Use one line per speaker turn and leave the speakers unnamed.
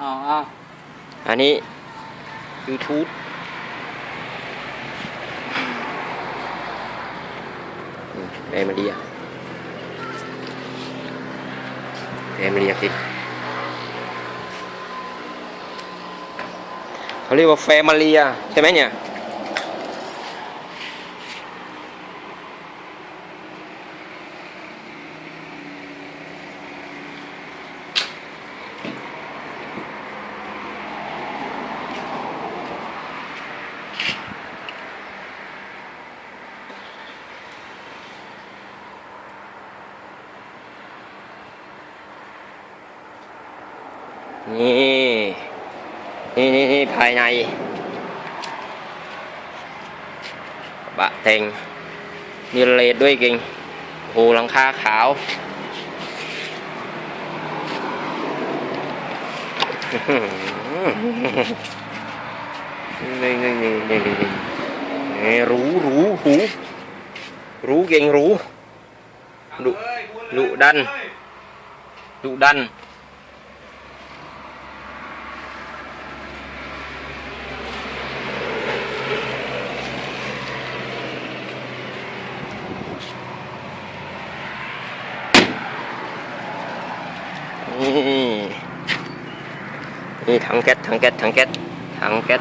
เอาเอา
อันนี้ YouTube แฟมิเลียแฟมิเลียสิเขาเรียกว่าแฟมิเลียใช่ไหมเนี่ย นี่นี่นี่นี่ภายในบะเต็งมีเลดด้วยก่งโหหลังคาขาวนี่นี่นี่นี่นี่นี่รู้รู้รู้รู้เก่งรู้ดุดุดันดุดัน นี่นี่ถังแก๊สถังแก๊สถังแก๊สถังแก๊ส